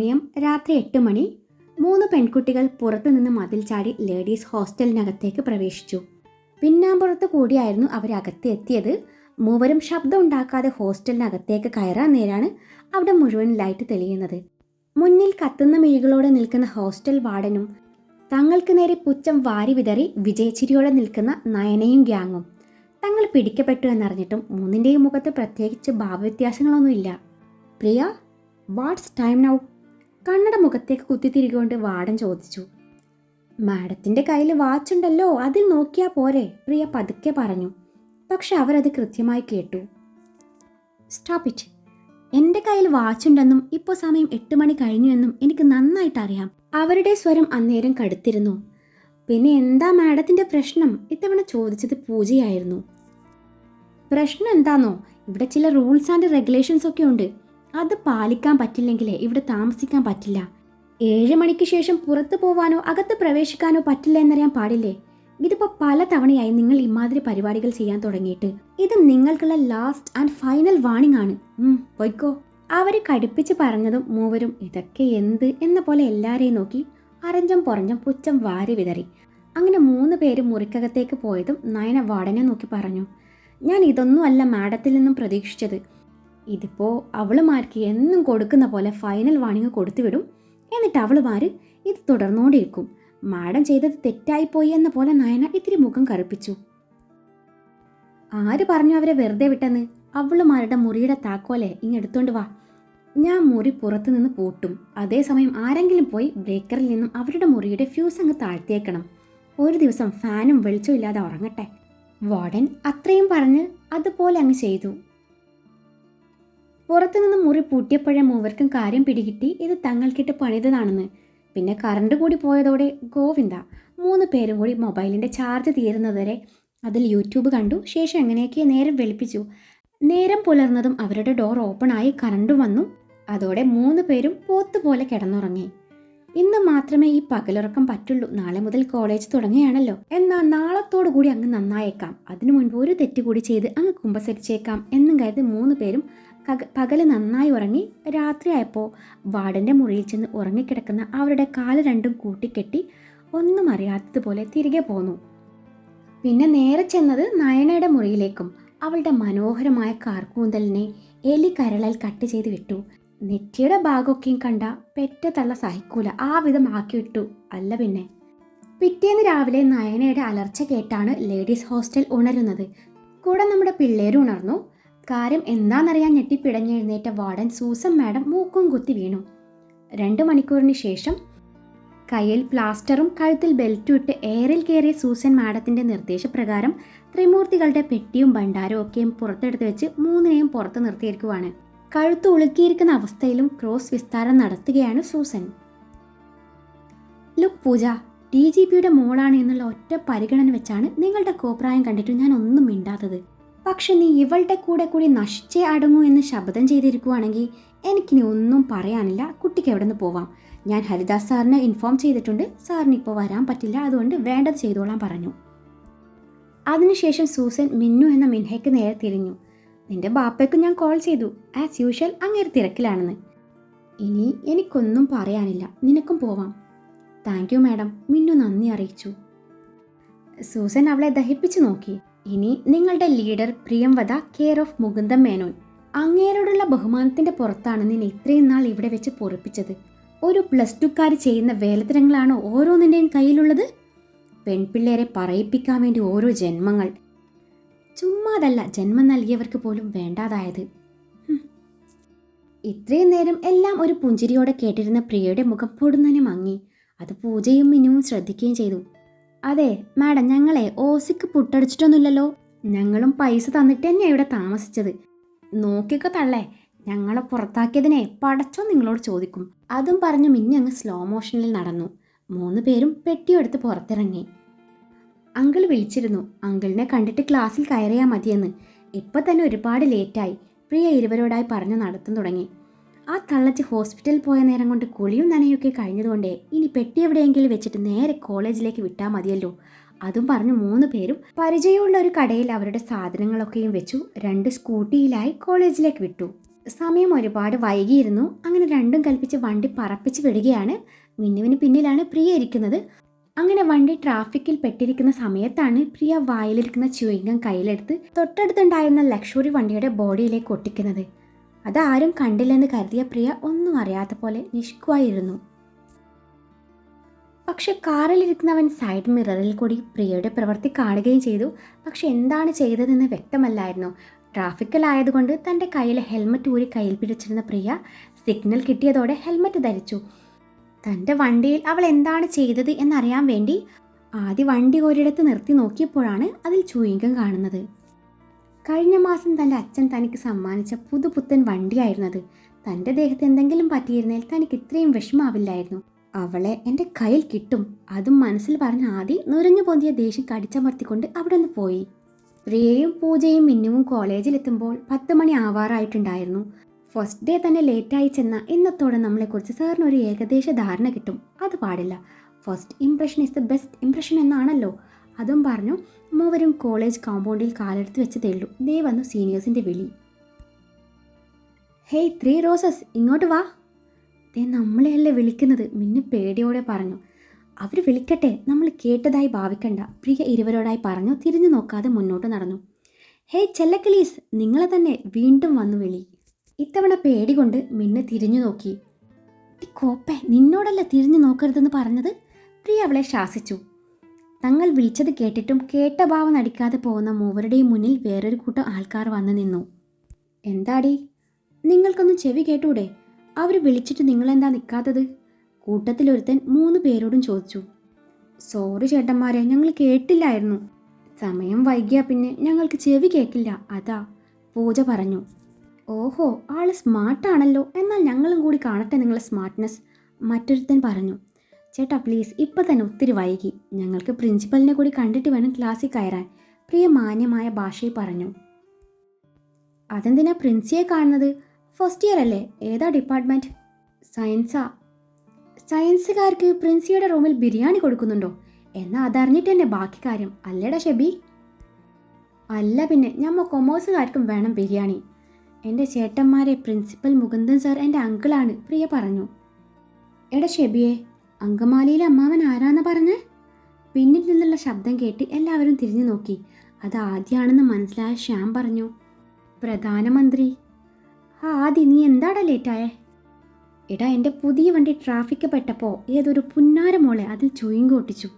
സമയം രാത്രി എട്ട് മണി. മൂന്ന് പെൺകുട്ടികൾ പുറത്തുനിന്ന് മതിൽ ചാടി ലേഡീസ് ഹോസ്റ്റലിനകത്തേക്ക് പ്രവേശിച്ചു. പിന്നാമ്പുറത്ത് കൂടിയായിരുന്നു അവരകത്ത് എത്തിയത്. മൂവരും ശബ്ദം ഉണ്ടാക്കാതെ ഹോസ്റ്റലിനകത്തേക്ക് കയറാൻ നേരാണ് അവിടെ മുഴുവൻ ലൈറ്റ് തെളിയുന്നത്. മുന്നിൽ കത്തുന്ന മിഴികളോടെ നിൽക്കുന്ന ഹോസ്റ്റൽ വാർഡനും തങ്ങൾക്ക് നേരെ പുച്ഛം വാരി വിതറി വിജയച്ചിരിയോടെ നിൽക്കുന്ന നയനയും ഗ്യാങ്ങും. തങ്ങൾ പിടിക്കപ്പെട്ടു എന്നറിഞ്ഞിട്ടും മൂന്നിന്റെയും മുഖത്ത് പ്രത്യേകിച്ച് ഭാവവ്യത്യാസങ്ങളൊന്നുമില്ല. പ്രിയ വാട്ട്സ് ടൈം നൗ കണ്ണട മുഖത്തേക്ക് കുത്തിത്തിരികൊണ്ട് വാടൻ ചോദിച്ചു മാഡത്തിന്റെ കയ്യിൽ വാച്ചുണ്ടല്ലോ അതിൽ നോക്കിയാൽ പോരെ? പ്രിയ പതുക്കെ പറഞ്ഞു. പക്ഷെ അവരത് കൃത്യമായി കേട്ടു. സ്റ്റോപ്പ് ഇറ്റ് എന്റെ കയ്യിൽ വാച്ചുണ്ടെന്നും ഇപ്പോൾ സമയം എട്ട് മണി കഴിഞ്ഞുവെന്നും എനിക്ക് നന്നായിട്ട് അറിയാം അവരുടെ സ്വരം അന്നേരം കടുത്തിരുന്നു. പിന്നെ എന്താ മാഡത്തിന്റെ പ്രശ്നം? ഇത്തവണ ചോദിച്ചത് പൂജയായിരുന്നു. പ്രശ്നം എന്താണോ ഇവിടെ ചില റൂൾസ് ആൻഡ് റെഗുലേഷൻസ് ഒക്കെ ഉണ്ട്. അത് പാലിക്കാൻ പറ്റില്ലെങ്കിലേ ഇവിടെ താമസിക്കാൻ പറ്റില്ല. ഏഴ് മണിക്ക് ശേഷം പുറത്തു പോവാനോ അകത്ത് പ്രവേശിക്കാനോ പറ്റില്ല എന്നറിയാൻ പാടില്ലേ? ഇതിപ്പോൾ പല തവണയായി നിങ്ങൾ ഇമാതിരി പരിപാടികൾ ചെയ്യാൻ തുടങ്ങിയിട്ട്. ഇത് നിങ്ങൾക്കുള്ള ലാസ്റ്റ് ആൻഡ് ഫൈനൽ വാണിംഗ് ആണ്. പൊയ്ക്കോ. അവർ കടുപ്പിച്ച് പറഞ്ഞതും മൂവരും ഇതൊക്കെ എന്ത്? എന്ന പോലെ എല്ലാരെയും നോക്കി അരഞ്ചം പുറഞ്ഞം പുച്ഛം വാരി വിതറി. അങ്ങനെ മൂന്ന് പേര് മുറിക്കകത്തേക്ക് പോയതും നയന വാടനെ നോക്കി പറഞ്ഞു. ഞാൻ ഇതൊന്നും അല്ല മാഡത്തിൽ നിന്നും പ്രതീക്ഷിച്ചത്. ഇതിപ്പോൾ അവളുമാർക്ക് എന്നും കൊടുക്കുന്ന പോലെ ഫൈനൽ വാണിംഗ് കൊടുത്തുവിടും. എന്നിട്ട് അവളുമാർ ഇത് തുടർന്നുകൊണ്ടിരിക്കും മാഡം ചെയ്തത് തെറ്റായിപ്പോയി എന്ന പോലെ നയന ഇത്തിരി മുഖം കറുപ്പിച്ചു. ആര് പറഞ്ഞു അവരെ വെറുതെ വിട്ടെന്ന്? അവളുമാരുടെ മുറിയുടെ താക്കോലെ ഇങ്ങെടുത്തോണ്ട് വാ. ഞാൻ മുറി പുറത്തു നിന്ന് പൂട്ടും. അതേസമയം ആരെങ്കിലും പോയി ബ്രേക്കറിൽ നിന്നും അവരുടെ മുറിയുടെ ഫ്യൂസ് അങ്ങ് താഴ്ത്തിയേക്കണം. ഒരു ദിവസം ഫാനും വെളിച്ചവും ഇല്ലാതെ ഉറങ്ങട്ടെ. വാർഡൻ അത്രയും പറഞ്ഞ് അതുപോലെ അങ്ങ് ചെയ്തു. പുറത്തുനിന്ന് മുറി പൂട്ടിയപ്പോഴേ മൂവർക്കും കാര്യം പിടികിട്ടി. ഇത് തങ്ങൾക്കിട്ട് പണിതതാണെന്ന്. പിന്നെ കറണ്ട് കൂടി പോയതോടെ ഗോവിന്ദ മൂന്ന് പേരും കൂടി മൊബൈലിന്റെ ചാർജ് തീരുന്നതുവരെ അതിൽ യൂട്യൂബ് കണ്ടു. ശേഷം എങ്ങനെയൊക്കെ നേരം വെളുപ്പിച്ചു. നേരം പുലർന്നതും അവരുടെ ഡോർ ഓപ്പൺ ആയി കറണ്ട് വന്നു. അതോടെ മൂന്ന് പേരും പോത്തുപോലെ കിടന്നുറങ്ങി. ഇന്ന് മാത്രമേ ഈ പകലുറക്കം പറ്റുള്ളൂ. നാളെ മുതൽ കോളേജ് തുടങ്ങുകയാണല്ലോ. എന്നാൽ നാളത്തോടു കൂടി അങ്ങ് നന്നായേക്കാം. അതിനു മുൻപ് ഒരു തെറ്റ് കൂടി ചെയ്ത് അങ്ങ് കുമ്പസരിച്ചേക്കാം എന്നും കരുതി മൂന്ന് പേരും കക പകൽ നന്നായി ഉറങ്ങി രാത്രിയായപ്പോൾ വാർഡന്റെ മുറിയിൽ ചെന്ന് ഉറങ്ങിക്കിടക്കുന്ന അവരുടെ കാൽ രണ്ടും കൂട്ടിക്കെട്ടി ഒന്നും അറിയാത്തതുപോലെ തിരികെ പോന്നു. പിന്നെ നേരെ ചെന്നത് നയനയുടെ മുറിയിലേക്കും അവളുടെ മനോഹരമായ കാർക്കൂന്തലിനെ എലി കരളൽ കട്ട് ചെയ്ത് വിട്ടു. നെറ്റിയുടെ ഭാഗമൊക്കെയും കണ്ട പെറ്റ തള്ള സഹിക്കൂല ആ വിധം ആക്കി വിട്ടു. അല്ല പിന്നെ. പിറ്റേന്ന് രാവിലെ നയനയുടെ അലർച്ച കേട്ടാണ് ലേഡീസ് ഹോസ്റ്റൽ ഉണരുന്നത്. കൂടെ നമ്മുടെ പിള്ളേരും ഉണർന്നു. കാര്യം എന്താണെന്നറിയാൻ ഞെട്ടിപ്പിടഞ്ഞെഴുന്നേറ്റ വാർഡൻ സൂസൻ മാഡം മൂക്കും കുത്തി വീണു. രണ്ട് മണിക്കൂറിന് ശേഷം കയ്യിൽ പ്ലാസ്റ്ററും കഴുത്തിൽ ബെൽറ്റും ഇട്ട് എയറിൽ കയറിയ സൂസൻ മാഡത്തിന്റെ നിർദ്ദേശപ്രകാരം ത്രിമൂർത്തികളുടെ പെട്ടിയും ഭണ്ഡാരവും ഒക്കെയും പുറത്തെടുത്ത് വെച്ച് മൂന്നിനെയും പുറത്ത് നിർത്തിയിരിക്കുവാണ്. കഴുത്ത് ഉളുക്കിയിരിക്കുന്ന അവസ്ഥയിലും ക്രോസ് വിസ്താരം നടത്തുകയാണ് Susan. Look Pooja D G പിയുടെ മോളാണ് എന്നുള്ള ഒറ്റ പരിഗണന വെച്ചാണ് നിങ്ങളുടെ കോപ്രായം കണ്ടിട്ട് ഞാൻ ഒന്നും മിണ്ടാത്തത്. പക്ഷെ നീ ഇവളുടെ കൂടെ കൂടി നശിച്ചേ അടങ്ങൂ എന്ന് ശബ്ദം ചെയ്തിരിക്കുവാണെങ്കിൽ എനിക്കിനി ഒന്നും പറയാനില്ല. കുട്ടിക്ക് എവിടെ നിന്ന് പോവാം. ഞാൻ ഹരിദാസ് സാറിനെ ഇൻഫോം ചെയ്തിട്ടുണ്ട്. സാറിന് ഇപ്പോൾ വരാൻ പറ്റില്ല. അതുകൊണ്ട് വേണ്ടത് ചെയ്തോളാൻ പറഞ്ഞു. അതിനുശേഷം സൂസൻ മിന്നു എന്ന മിൻഹയ്ക്ക് നേരെ തിരിഞ്ഞു. നിന്റെ ബാപ്പയ്ക്ക് ഞാൻ കോൾ ചെയ്തു. ആസ് യൂഷ്വൽ അങ്ങേര് തിരക്കിലാണെന്ന്. ഇനി എനിക്കൊന്നും പറയാനില്ല. നിനക്കും പോവാം. താങ്ക് യു മാഡം മിന്നു നന്ദി അറിയിച്ചു. സൂസൻ അവളെ ദഹിപ്പിച്ചു നോക്കി. ഇനി നിങ്ങളുടെ leader Priyamvada care of Mukundan Menon. അങ്ങേരോടുള്ള ബഹുമാനത്തിന്റെ പുറത്താണ് നിന്നെ ഇത്രയും നാൾ ഇവിടെ വെച്ച് പൊറിപ്പിച്ചത്. ഒരു പ്ലസ് ടുക്കാർ ചെയ്യുന്ന വേലത്തരങ്ങളാണ് ഓരോന്നിന്റെയും കയ്യിലുള്ളത്. പെൺപിള്ളേരെ പറയിപ്പിക്കാൻ വേണ്ടി ഓരോ ജന്മങ്ങൾ. ചുമ്മാതല്ല ജന്മം നൽകിയവർക്ക് പോലും വേണ്ടാതായത്. ഇത്രയും നേരം എല്ലാം ഒരു പുഞ്ചിരിയോടെ കേട്ടിരുന്ന പ്രിയയുടെ മുഖം പൊടുന്നതിനെ മങ്ങി. അത് പൂജയും മിനുവും ശ്രദ്ധിക്കുകയും ചെയ്തു. അതെ മാഡം ഞങ്ങളെ ഓസിക്ക് പുട്ടടിച്ചിട്ടൊന്നുമില്ലല്ലോ. ഞങ്ങളും പൈസ തന്നിട്ട് തന്നെയാണ് ഇവിടെ താമസിച്ചത്. നോക്കിക്കോ തള്ളേ ഞങ്ങളെ പുറത്താക്കിയതിനെ പടച്ചോ നിങ്ങളോട് ചോദിക്കും. അതും പറഞ്ഞു മിന്നി അങ്ങ് സ്ലോ മോഷനിൽ നടന്നു. മൂന്ന് പേരും പെട്ടിയെടുത്ത് പുറത്തിറങ്ങി. അങ്കിൾ വിളിച്ചിരുന്നു. അങ്കിളിനെ കണ്ടിട്ട് ക്ലാസ്സിൽ കയറിയാൽ മതിയെന്ന്. ഇപ്പം തന്നെ ഒരുപാട് ലേറ്റായി പ്രിയ ഇരുവരോടായി പറഞ്ഞു നടത്താൻ തുടങ്ങി. ആ തള്ളച്ച് ഹോസ്പിറ്റലിൽ പോയ നേരം കൊണ്ട് കുളിയും നനയൊക്കെ കഴിഞ്ഞതുകൊണ്ടേ ഇനി പെട്ടി എവിടെയെങ്കിലും വെച്ചിട്ട് നേരെ കോളേജിലേക്ക് വിട്ടാൽ മതിയല്ലോ. അതും പറഞ്ഞു മൂന്ന് പേരും പരിചയമുള്ള ഒരു കടയിൽ അവരുടെ സാധനങ്ങളൊക്കെയും വെച്ചു രണ്ട് സ്കൂട്ടിയിലായി കോളേജിലേക്ക് വിട്ടു. സമയം ഒരുപാട് വൈകിയിരുന്നു. അങ്ങനെ രണ്ടും കൽപ്പിച്ച് വണ്ടി പറപ്പിച്ച് വിടുകയാണ്. മിന്നുവിന് പിന്നിലാണ് പ്രിയ ഇരിക്കുന്നത്. അങ്ങനെ വണ്ടി ട്രാഫിക്കിൽ പെട്ടിരിക്കുന്ന സമയത്താണ് പ്രിയ വായിലിരിക്കുന്ന ചുവങ്ങം കയ്യിലെടുത്ത് തൊട്ടടുത്തുണ്ടായിരുന്ന ലക്ഷറി വണ്ടിയുടെ ബോഡിയിലേക്ക് ഒട്ടിക്കുന്നത്. അതാരും കണ്ടില്ലെന്ന് കരുതിയ പ്രിയ ഒന്നും അറിയാത്ത പോലെ നിഷ്കുവായിരുന്നു. പക്ഷെ കാറിലിരിക്കുന്നവൻ സൈഡ് മിററിൽ കൂടി പ്രിയയുടെ പ്രവൃത്തി കാണുകയും ചെയ്തു. പക്ഷെ എന്താണ് ചെയ്തതെന്ന് വ്യക്തമല്ലായിരുന്നു. ട്രാഫിക്കിലായതുകൊണ്ട് തന്റെ കയ്യിലെ ഹെൽമറ്റ് ഊരി കയ്യിൽ പിടിച്ചിരുന്ന പ്രിയ സിഗ്നൽ കിട്ടിയതോടെ ഹെൽമറ്റ് ധരിച്ചു. തന്റെ വണ്ടിയിൽ അവൾ എന്താണ് ചെയ്തത് എന്നറിയാൻ വേണ്ടി ആദ്യ വണ്ടി ഒരിടത്ത് നിർത്തി നോക്കിയപ്പോഴാണ് അതിൽ ചൂയിങ്കം കാണുന്നത്. കഴിഞ്ഞ മാസം തന്റെ അച്ഛൻ തനിക്ക് സമ്മാനിച്ച പുതുപുത്തൻ വണ്ടിയായിരുന്നത്. തന്റെ ദേഹത്ത് എന്തെങ്കിലും പറ്റിയിരുന്നേൽ തനിക്ക് ഇത്രയും വിഷമാവില്ലായിരുന്നു. അവളെ എന്റെ കയ്യിൽ കിട്ടും. അതും മനസ്സിൽ പറഞ്ഞ ആദി നുരഞ്ഞു പൊന്തിയ ദേഷ്യം കടിച്ചമർത്തിക്കൊണ്ട് അവിടെ നിന്ന് പോയി. പ്രിയയും പൂജയും മിന്നുവും കോളേജിലെത്തുമ്പോൾ പത്ത് മണി ആവാറായിട്ടുണ്ടായിരുന്നു. ഫസ്റ്റ് ഡേ തന്നെ ലേറ്റായി ചെന്ന ഇന്നത്തോടെ നമ്മളെക്കുറിച്ച് സാറിന് ഒരു ഏകദേശ ധാരണ കിട്ടും. അത് പാടില്ല. First impression is the best impression എന്നാണല്ലോ. അതും പറഞ്ഞു മൂവരും കോളേജ് കോമ്പൗണ്ടിൽ കാലെടുത്ത് വെച്ച് തെള്ളു ദേ വന്നു സീനിയേഴ്സിന്റെ വിളി. ഹേയ് ത്രീ റോസസ് ഇങ്ങോട്ട് വാ. ദേ നമ്മളെയല്ലേ വിളിക്കുന്നത് മിന്നു പേടിയോടെ പറഞ്ഞു. അവർ വിളിക്കട്ടെ നമ്മൾ കേട്ടതായി ഭാവിക്കണ്ട. പ്രിയ ഇരുവരോടായി പറഞ്ഞു തിരിഞ്ഞു നോക്കാതെ മുന്നോട്ട് നടന്നു. ഹേയ് ചെല്ലക്കലീസ് നിങ്ങളെ തന്നെ വീണ്ടും വന്നു വിളി. ഇത്തവണ പേടി കൊണ്ട് മിന്ന് തിരിഞ്ഞു നോക്കി. "ഈ കോപ്പെ നിന്നോടല്ല തിരിഞ്ഞു നോക്കരുതെന്ന് പറഞ്ഞത്? പ്രിയ അവളെ ശാസിച്ചു. തങ്ങൾ വിളിച്ചത് കേട്ടിട്ടും കേട്ട ഭാവം നടിക്കാതെ പോകുന്ന മൂവരുടെയും മുന്നിൽ വേറൊരു കൂട്ടം ആൾക്കാർ വന്നു നിന്നു. എന്താടി? നിങ്ങൾക്കൊന്ന് ചെവി കേട്ടൂടെ? അവർ വിളിച്ചിട്ട് നിങ്ങളെന്താ നിൽക്കാത്തത് കൂട്ടത്തിലൊരുത്തൻ മൂന്ന് പേരോടും ചോദിച്ചു. സോറി ചേട്ടന്മാരെ ഞങ്ങൾ കേട്ടില്ലായിരുന്നു. സമയം വൈകിയ പിന്നെ ഞങ്ങൾക്ക് ചെവി കേൾക്കില്ല അതാ പൂജ പറഞ്ഞു. ഓഹോ ആൾ സ്മാർട്ടാണല്ലോ. എന്നാൽ ഞങ്ങളും കൂടി കാണട്ടെ നിങ്ങളെ സ്മാർട്ട്നെസ് മറ്റൊരുത്തൻ പറഞ്ഞു. ചേട്ടാ പ്ലീസ് ഇപ്പം തന്നെ ഒത്തിരി വൈകി. ഞങ്ങൾക്ക് പ്രിൻസിപ്പലിനെ കൂടി കണ്ടിട്ട് വേണം ക്ലാസ്സിൽ കയറാൻ. പ്രിയ മാന്യമായ ഭാഷയിൽ പറഞ്ഞു. അതെന്തിനാ പ്രിൻസിയെ കാണുന്നത്? ഫസ്റ്റ് ഇയർ അല്ലേ? ഏതാ ഡിപ്പാർട്ട്മെന്റ് സയൻസാ സയൻസുകാർക്ക് പ്രിൻസിയുടെ റൂമിൽ ബിരിയാണി കൊടുക്കുന്നുണ്ടോ? എന്നാൽ അതറിഞ്ഞിട്ട് തന്നെ ബാക്കി കാര്യം. അല്ലേടാ ഷെബി? അല്ല പിന്നെ ഞമ്മ കൊമേഴ്സുകാർക്കും വേണം ബിരിയാണി. എന്റെ ചേട്ടന്മാരെ പ്രിൻസിപ്പൽ മുകുന്ദൻ സാർ എന്റെ അങ്കിളാണ് പ്രിയ പറഞ്ഞു. എടാ ഷെബിയെ അങ്കമാലിയിലെ അമ്മാവൻ ആരാന്ന് പറഞ്ഞേ? പിന്നിൽ നിന്നുള്ള ശബ്ദം കേട്ട് എല്ലാവരും തിരിഞ്ഞു നോക്കി. അത് ആദ്യമാണെന്ന് മനസ്സിലായ ശ്യാം പറഞ്ഞു. പ്രധാനമന്ത്രി. ആ ആദി നീ എന്താടാ ലേറ്റായേ? എടാ എന്റെ പുതിയ വണ്ടി ട്രാഫിക്ക് പെട്ടപ്പോൾ ഏതൊരു പുന്നാരമോളെ അതിൽ ചുയിങ്ക് ഒട്ടിച്ചു.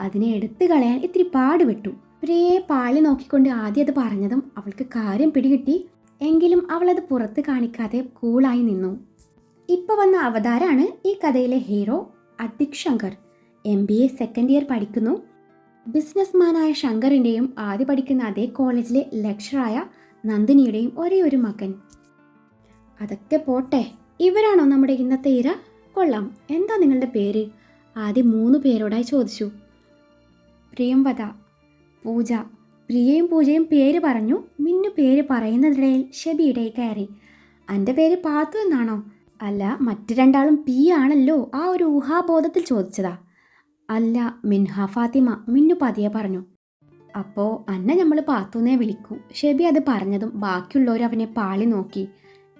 അതിനെ എടുത്തു കളയാൻ ഇത്തിരി പാടുപെട്ടു ഒരേ പാളി നോക്കിക്കൊണ്ട് ആദ്യം അത് പറഞ്ഞതും അവൾക്ക് കാര്യം പിടികിട്ടി. എങ്കിലും അവളത് പുറത്ത് കാണിക്കാതെ കൂളായി നിന്നു. ഇപ്പോൾ വന്ന അവതാരാണ് ഈ കഥയിലെ hero Adik Shankar M B A second year പഠിക്കുന്നു. ബിസിനസ്മാനായ ശങ്കറിന്റെയും ആദ്യ പഠിക്കുന്ന അതേ കോളേജിലെ ലെക്ചറായ നന്ദിനിയുടെയും ഒരേ ഒരു മകൻ. അതൊക്കെ പോട്ടെ ഇവരാണോ നമ്മുടെ ഇന്നത്തെ ഇര? കൊള്ളാം എന്താ നിങ്ങളുടെ പേര്? ആദ്യം മൂന്ന് പേരോടായി ചോദിച്ചു. പ്രിയംവത പൂജ പ്രിയയും പൂജയും പേര് പറഞ്ഞു മിന്നു പേര് പറയുന്നതിനിടയിൽ ഷെബി ഇടയിൽ കയറി. എന്റെ പേര് പാത്തു എന്നാണോ? അല്ല മറ്റു രണ്ടാളും പി ആണല്ലോ ആ ഒരു ഊഹാബോധത്തിൽ ചോദിച്ചതാ. അല്ല മിൻഹ ഫാത്തിമ മിന്നു പതിയെ പറഞ്ഞു. അപ്പോ അന്നെ നമ്മൾ പാത്തുന്നേ വിളിക്കൂ. ഷെബി അത് പറഞ്ഞതും ബാക്കിയുള്ളവർ അവനെ പാളി നോക്കി.